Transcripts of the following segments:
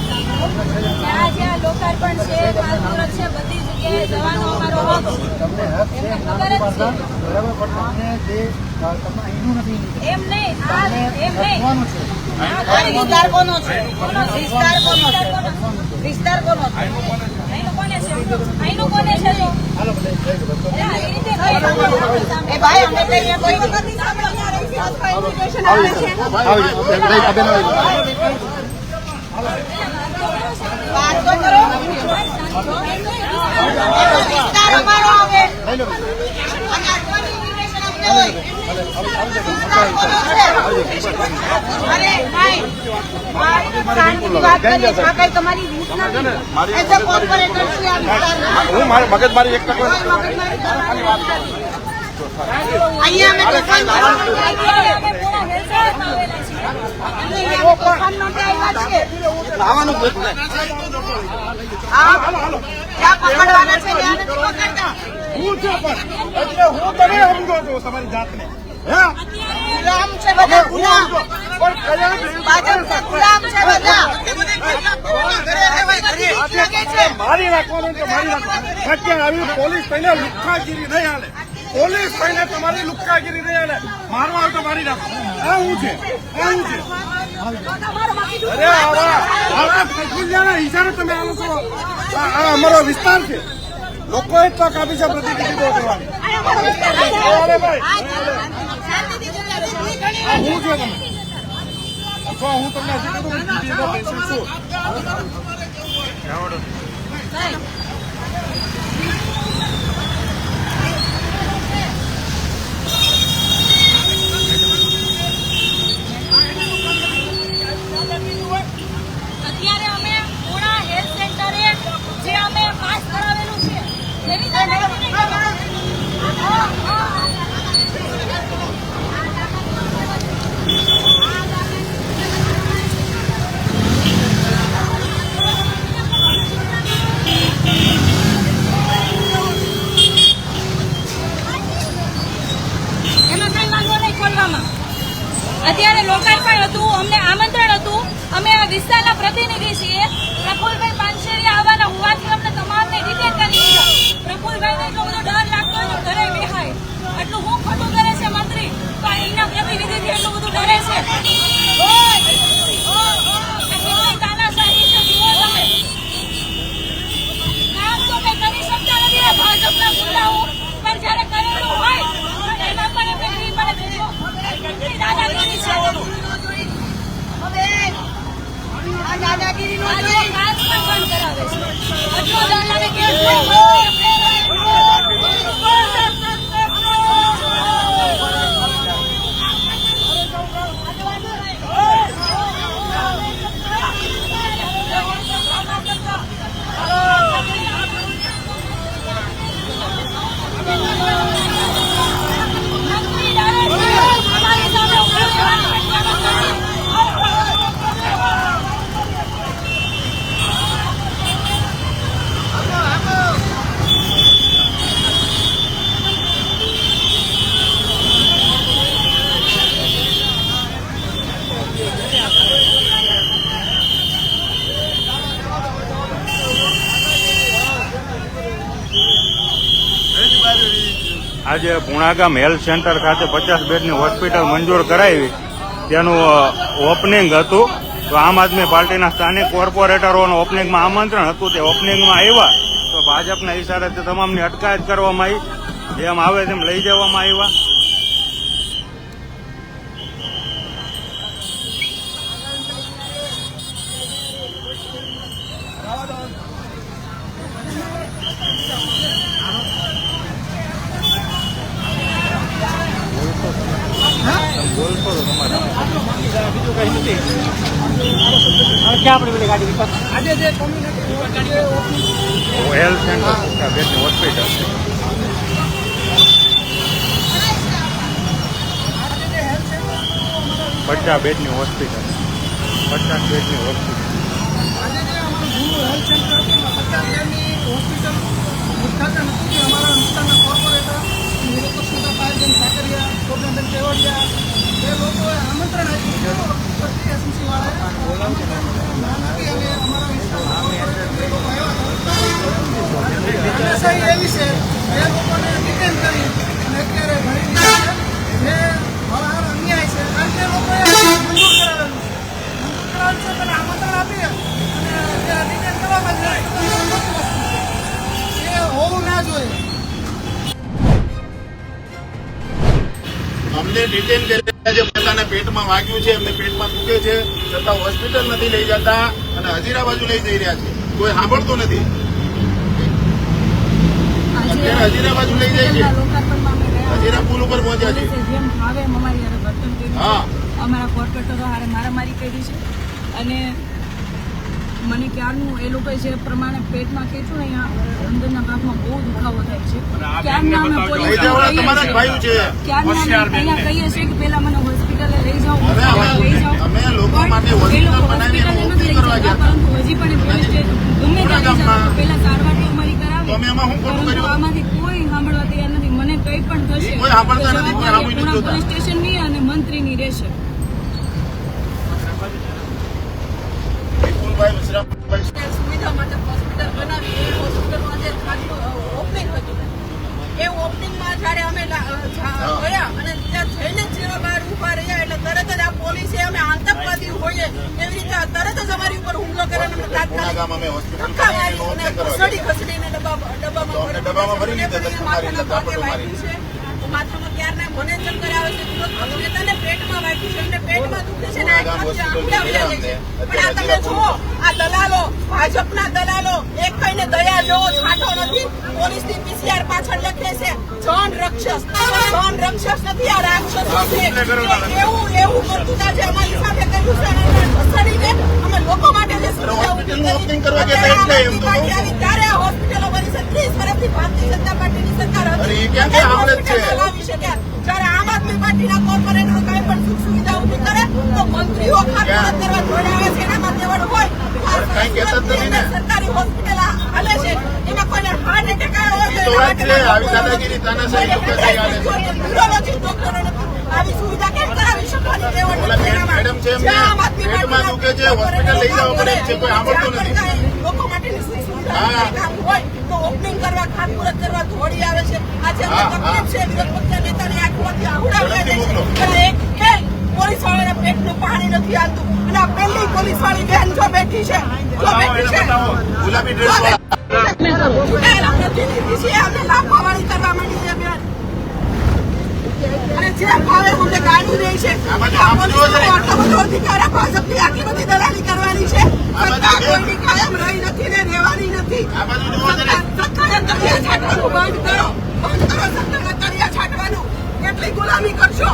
જ્યાં જ્યાં લોકાર્પણ છે પાલપુરત છે બધી જગ્યાએ છે એમ નહીં એમ નહીં વિસ્તાર કોનો છે? વિસ્તાર કોનો છે? વિસ્તાર કોનો છે? અહીંનું કોને છે તો ભાઈ અમે તો અહીંયા કોઈ વખત નહીં સાંભળ્યું. આવે હું મગજમારી એક હું તમે સમજો છો તમારી જાતને ગુલામ છે બધા ગુલામ ગુલામ છે. બધા. મારી રાખવાનું કે મારી રાખવાનું અત્યારે આવી પોલીસ થઈને લુખાગીરી નહીં હાલે. પોલીસ થઈને તમારી લુખાગીરી નહીં હાલે. મારવા આવે તો મારી નાખવાનું આ હું છે? આ હું છે? અરે આવા આવા. હિસાબે તમે આવો છો. આ અમારો વિસ્તાર છે. લોકોએ તક આપી છે પ્રતિનિધિત્વ કરવાની. અરે ભાઈ. આ હું છે તમે. અથવા હું તમને હજી કીધું હું દીદીનો પેશન્ટ છું અત્યારે અમે પૂણા હેલ્થ સેન્ટરે જે અમે પાસ કરાવેલું છે એવી દાદા નથી કરતા. હા, હા. એમાં કઈ વાંધો નહીં ખોલવામાં અત્યારે લોકાર્પણ હતું અમને આમંત્રણ હતું અમે આ વિસ્તારના પ્રતિનિધિ છીએ પ્રફુલભાઈ પાનસેરિયા આવવાના હોવાથી અમને તમામને ડિટેન કરી દીધા પ્રફુલભાઈને એટલો બધો ડર લાગતો હોય તો ઘરે બેહાય આટલું હું ખોટું કરે છે મંત્રી તો અહીંના પ્રતિનિધિથી એટલું બધું ડરે છે ઓય! ઓ, ઓ, આ કેટલી તાનાશાહી છે જુઓ તમે કામ તો કઈ કરી શકતા નથી આ ભાજપના ગુંડાઓ પણ જ્યારે કરેલું હોય તો એના પર એમને ઘી પડે છે જુઓ. કેટલી દાદાગીરી છે હવે આ દાદાગીરી નો પણ કરાવે છે. આટલો ડર લાગે કે મંત્રી ડરે છે અમારી સામે ઊભો રહેવાની પ્રતિબંધ આજે પુણાગામ હેલ્થ સેન્ટર ખાતે પચાસ બેડની હોસ્પિટલ મંજૂર કરાવી, તેનું ઓપનિંગ હતું. તો આમ આદમી પાર્ટીના સ્થાનિક કોર્પોરેટરોનું ઓપનિંગમાં આમંત્રણ હતું. તે ઓપનિંગમાં આવ્યા. તો ભાજપના ઇશારાથી તમામની અટકાયત કરવામાં આવી. જેમ આવે તેમ લઈ જવામાં આવ્યા. હેલ્થ સેન્ટર બેડની હોસ્પિટલ પચાસ બેડની હોસ્પિટલ પચાસ બેડની હોસ્પિટલ ડિટેન કર્યા છે. પોતાના પેટમાં વાગ્યું છે એમને પેટમાં દુખે છે. છતાં હોસ્પિટલ નથી લઈ જતા અને હજીરા બાજુ લઈ જઈ રહ્યા છે. કોઈ સાંભળતું નથી. અત્યારે હજીરા બાજુ લઈ જાય છે. હજીરા પુલ ઉપર પહોંચ્યા છે. હા. અમારા કોર્પોરેટરો હારે મારામારી કરી છે. અને મને ક્યારનું એ લોકો જે પ્રમાણે પેટમાં ખેંચું ને અહીંયા અંદરના ભાગમાં બહુ દુખાવો થાય છે. ક્યારના અમે છીએ. ક્યારના પહેલા કહીએ છીએ કે પહેલા મને હોસ્પિટલે લઈ જાઓ લઈ જાઓ. એ લોકો હોસ્પિટલ નથી લઈ ગયા જતા, પરંતુ હજી પણ એ પોલીસ ગમે ત્યાં પહેલા સારવાર અમારી કરાવે. આમાંથી કોઈ સાંભળવા તૈયાર નથી. મને કંઈ પણ થશે પોલીસ. સ્ટેશનની અને મંત્રીની રહેશે વિપુલભાઈ વિશ્રામભાઈ સુવિધા માટે હોસ્પિટલ બનાવી એ હોસ્પિટલમાં જે ખાટલું ઓપનિંગ હતું એ ઓપનિંગમાં જ્યારે અમે લા- અ, જા- ગયા અને ત્યાં જઈને જ જેવા બહાર ઊભા રહ્યા એટલે તરત જ આ પોલીસે અમે આતંકવાદી હોઈએ એવી રીતે આ તરત જ અમારી ઉપર હુમલો કરે અને અમને પૂણા તાત્કાલિક ગામ અમે હોસ્પિટલ. ખસેડી ખસેડીને ડબ્બા- ડબ્બામાં ડબ્બામાં ભરી લીધા, મને ધક્કા મારી, માથાના ભાગે ઝાપટો મારી. વાગ્યું છે. માથામાં ક્યારના મને ચક્કર આવે છે? વિરોધ પક્ષ પેટમાં વાગ્યું છે. એમને પેટમાં દુખે છે ને. પણ આ તમે જુઓ આ દલાલો ભાજપના દલાલો એક કઈને દયા જેવો છાંટો નથી. પોલીસની પીસીઆર પાછળ લખે છે જન રક્ષસ. જન રક્ષસ નથી આ રાક્ષસ છે. એવું એવું કરતું જે અમારી સાથે કર્યું છે. અને લોકો માટે જે હોસ્પિટલનું opening કરવા ગયા એટલે એમ તો ત્યારે આ હોસ્પિટલો બની છે ત્રીસ વર્ષથી ભારતીય જનતા પાર્ટીની સરકાર હતી અરે એ ક્યાંથી અને આવડત છે? ચલાવી શક્યા જ્યારે આમ આદમી પાર્ટીના કોર્પોરેટરો કાંઈ પણ સુખ સુવિધા ઊભી કરે તો મંત્રીઓ ખાતમુહૂર્ત કરવા જોડાવે છે એનામાં તેવડ હોય આ કાંઈ કહેતા જ નથી ને. સરકારી હોસ્પિટલ હાલે છે એમાં કોઈને હાર્ટ એટેક આવ્યો હોય તો આવી દાદાગીરી તાનાશાહી ડોક્ટરશાહી હાલે છે. આવી સુવિધા કેમ મેડમ છે એમને પેટમાં દુખે છે, હોસ્પિટલ લઈ જવા પડે છે, કોઈ સાંભળતું નથી. લોકો માટેની સુવિધા હોય. તો ઓપનિંગ કરવા ખાતમુહૂર્ત કરવા દોડી આવે છે. આજે. તકલીફ છે વિરોધ પક્ષના નેતાને આંખમાંથી આહુડા છે. એક પોલીસ વાળાના પેટનું પાણી નથી આવતું. અને આ પહેલી પોલીસ વાળી બેન જો બેઠી છે જો બેઠી છે. ગુલાબી ડ્રેસ વાળા ચૂંટાયેલા પ્રતિનિધિ છે અમને લાફાવાળી કરવા માંડી છે બેન અને જે ભાવે અમને ગાડી રહી છે આટલો બધો અધિકાર આ ભાજપની આટલી બધી દલાલી કરવાની છે. કોઈની કાયમ રહી નથી ને રહેવાની નથી. આ બાજુ જુઓ જરા. સત્તાના તળિયા છાંટવાનું બંધ કરો. બંધ કરો સત્તાના તળિયા છાંટવાનું. કેટલી ગુલામી કરશો?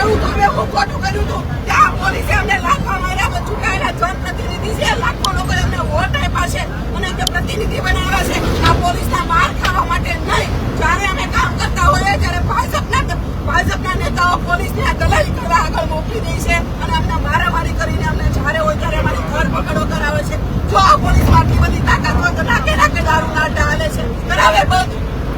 એવું તો અમે હું ખોટું કર્યું હતું. ત્યાં પોલીસે અમને લાખવા માર્યા પણ ચૂંટાયેલા જનપ્રતિનિધિ છે. લાખો લોકો અમને વોટ આપ્યા છે અને અમને પ્રતિનિધિ બનાવ્યા છે. આ પોલીસના માર ખાવા માટે નહીં. જ્યારે અમે કામ કરતા હોઈએ ત્યારે ભાજપના ભાજપના નેતાઓ પોલીસને આ દલાલી કરવા આગળ મોકલી દે છે અને અમને મારામારી કરીને અમને જ્યારે હોય ત્યારે અમારી ધરપકડો કરાવે છે. જો આ પોલીસમાં આટલી બધી તાકાત હોય તો નાકે નાકે દારૂ નાટા હાલે છે કરાવે બંધ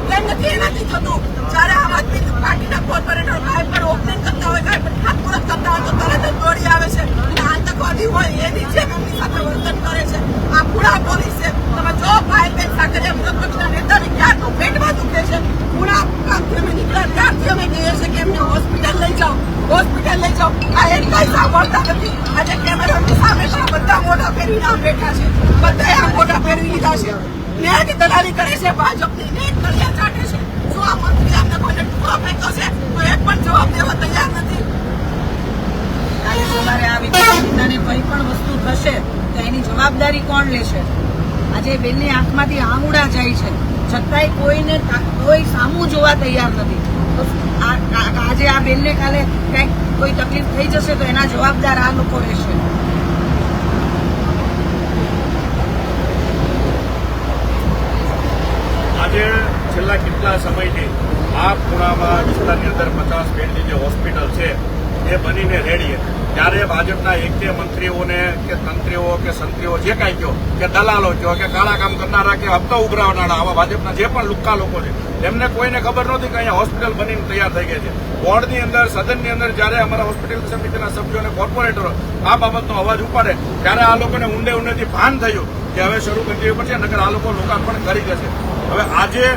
કેમ નથી એનાથી થતું જ્યારે આમ આદમી પાર્ટીના કોર્પોરેટર કાંઈ પણ ઓપનિંગ કરતા હોય કાંઈ પણ ખાતમુહૂર્ત કરતા હોય તો તરત જ દોડી આવે છે અને આતંકવાદી હોય એની જેમ એમની સાથે વર્તન કરે છે આ પૂરા પોલીસ છે તમે જો ભાઈ બેન સાથે જે વિરોધ પક્ષના નેતાને ક્યારનું પેટમાં દુખે છે પૂરા કામથી અમે નીકળ્યા ત્યારથી અમે કહીએ છીએ કે એમને હોસ્પિટલ લઈ જાઓ હોસ્પિટલ લઈ જાઓ આ એક સાંભળતા નથી. આજે કેમેરાની સામે બધા મોઢા ફેરવીને આમ બેઠા છે. બધાએ આ મોઢા ફેરવી લીધા છે. ન્યાયની દલાલી કરે છે. ભાજપની નેટ તળિયા ચાટે છે. શું આ મંત્રી અમને કોઈને આપે તો છે, તો એક પણ જવાબ દેવા તૈયાર નથી. સવારે આ વિદ્યાર્થીને કંઈ પણ વસ્તુ થશે, તો એની જવાબદારી કોણ લેશે? આજે બેનની આંખમાંથી આંગુડા જાય છે. છતાંય કોઈને કોઈ સામું જોવા તૈયાર નથી. આજે આ બેનને કાલે કંઈક કોઈ તકલીફ થઈ જશે તો એના જવાબદાર આ લોકો રહેશે. આજે છેલ્લા કેટલા સમયથી આ ખૂણામાં વિસ્તારની અંદર પચાસ બેડની જે હોસ્પિટલ છે, એ બનીને રેડીએ ત્યારે ભાજપના એક બે મંત્રીઓને કે તંત્રીઓ કે સંત્રીઓ જે કાંઈ કહો કે દલાલો કહો કે કાળા કામ કરનારા કે હપ્તા ઉઘરાવનારા, આવા ભાજપના જે પણ લુક્કા લોકો છે એમને કોઈને ખબર નહોતી કે અહીંયા હોસ્પિટલ બનીને તૈયાર થઈ ગઈ છે. બોર્ડની અંદર, સદનની અંદર જ્યારે અમારા હોસ્પિટલ સમિતિના સભ્યો અને કોર્પોરેટરો આ બાબતનો અવાજ ઉપાડે, ત્યારે આ લોકોને ઊંડે ઊંડેથી ભાન થયું કે હવે શરૂ કરી દેવી પડશે નગર આ લોકો લોકાર્પણ કરી દેશે હવે આજે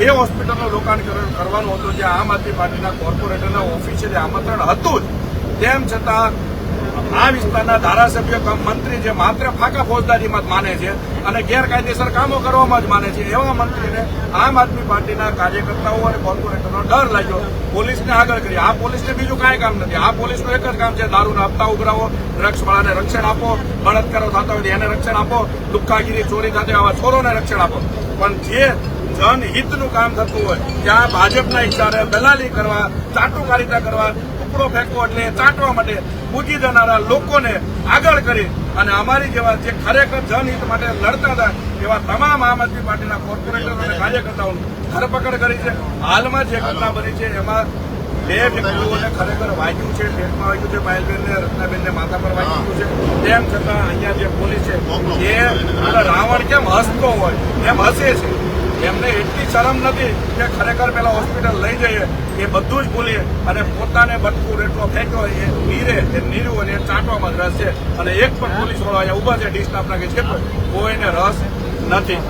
જે હોસ્પિટલનું લોકાર્પણ કરવાનું હતું, જે આમ આદમી પાર્ટીના કોર્પોરેટરના જે આમંત્રણ હતું જ તેમ છતાં આ વિસ્તારના ધારાસભ્ય મંત્રી જે માત્ર ફાકા ફોજદારીમાં જ માને છે અને ગેરકાયદેસર કામો કરવામાં જ માને છે, એવા મંત્રીને આમ આદમી પાર્ટીના કાર્યકર્તાઓ અને કોર્પોરેટરનો ડર લાગ્યો. પોલીસને આગળ કરી. આ પોલીસને બીજું કાંઈ કામ નથી. આ પોલીસનું એક જ કામ છે દારૂના હપ્તા ઉઘરાવો ડ્રગ્સવાળાને રક્ષણ આપો, બળાત્કારો થતા હોય એને રક્ષણ આપો, દુઃખાગીરી, ચોરી થતી આવા ચોરોને રક્ષણ આપો. પણ જે જનહિતનું કામ થતું હોય, ત્યાં ભાજપના ઈશારે દલાલી કરવા, ચાટુકારિતા કરવા ટુકડો ફેંકવો એટલે ચાંટવા માટે પૂજી જનારા લોકોને આગળ કરી અને અમારી જેવા જે ખરેખર જનહિત માટે લડતા હતા એવા તમામ આમ આદમી પાર્ટીના કોર્પોરેટરો અને કાર્યકર્તાઓની ધરપકડ કરી છે. હાલમાં જે ઘટના બની છે એમાં બે વ્યક્તિઓને ખરેખર વાગ્યું છે, પેટમાં વાગ્યું છે, પાયલબેનને, રત્નાબેનને માથા પર વાગ્યું છે. તેમ છતાં અહીંયા જે પોલીસ છે, એ રાવણ કેમ હસતો હોય? એમ હસે છે. એમને એટલી શરમ નથી કે ખરેખર પેલા હોસ્પિટલ લઈ જઈએ, એ બધું જ ભૂલીએ. અને પોતાને બટકું એટલો ફેંક્યો, એ નીરે, એ નીરું અને એ ચાંટવામાં રસ છે અને એક પણ પોલીસ વાળો અહીંયા ઊભા છે ડિસ્ટાફના કે છે કોઈને રસ નથી.